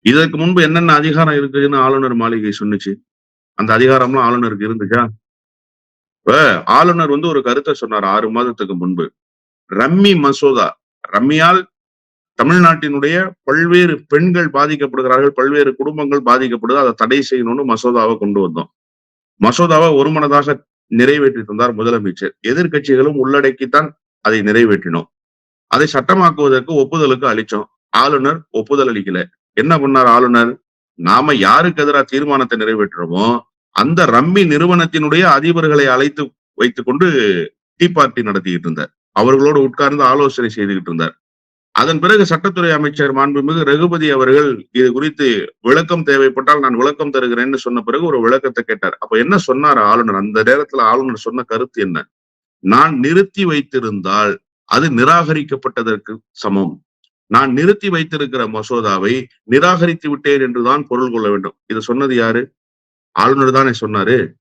இதற்கு முன்பு என்னென்ன அதிகாரம் இருக்குதுன்னு ஆளுநர் மாளிகை சொன்னுச்சு. அந்த அதிகாரம்லாம் ஆளுநருக்கு இருந்துச்சா? இப்ப ஆளுநர் வந்து ஒரு கருத்தை சொன்னார் ஆறு மாதத்துக்கு முன்பு. ரம்மி மசோதா. ரம்மியால் தமிழ்நாட்டினுடைய பல்வேறு பெண்கள் பாதிக்கப்படுகிறார்கள் பல்வேறு குடும்பங்கள் பாதிக்கப்படுது அதை தடை செய்யணும்னு மசோதாவை கொண்டு வந்தோம். மசோதாவை ஒருமனதாக நிறைவேற்றி தந்தார் முதலமைச்சர். எதிர்க்கட்சிகளும் உள்ளடக்கித்தான் அதை நிறைவேற்றினோம். அதை சட்டமாக்குவதற்கு ஒப்புதலுக்கு அளிச்சோம். ஆளுநர் ஒப்புதல் அளிக்கல. என்ன பண்ணார் ஆளுநர்? நாம யாருக்கு எதிராக தீர்மானத்தை நிறைவேற்றுறோமோ அந்த ரம்மி நிறுவனத்தினுடைய அதிபர்களை அழைத்து வைத்துக் கொண்டு டீ பார்ட்டி நடத்திக்கிட்டு இருந்தார். அவர்களோடு உட்கார்ந்து ஆலோசனை செய்துகிட்டு இருந்தார். அதன் பிறகு சட்டத்துறை அமைச்சர் மாண்புமிகு ரகுபதி அவர்கள் இது குறித்து விளக்கம் தேவைப்பட்டால் நான் விளக்கம் தருகிறேன்னு சொன்ன பிறகு ஒரு விளக்கத்தை கேட்டார். அப்ப என்ன சொன்னார் ஆளுநர்? அந்த நேரத்துல ஆளுநர் சொன்ன கருத்து என்ன? நான் நிறுத்தி வைத்திருந்தால் அது நிராகரிக்கப்பட்டதற்கு சமம். நான் நிறுத்தி வைத்திருக்கிற மசோதாவை நிராகரித்து விட்டேன் என்றுதான் பொருள் கொள்ள வேண்டும். இது சொன்னது யாரு? ஆளுநர் தானே சொன்னாரு.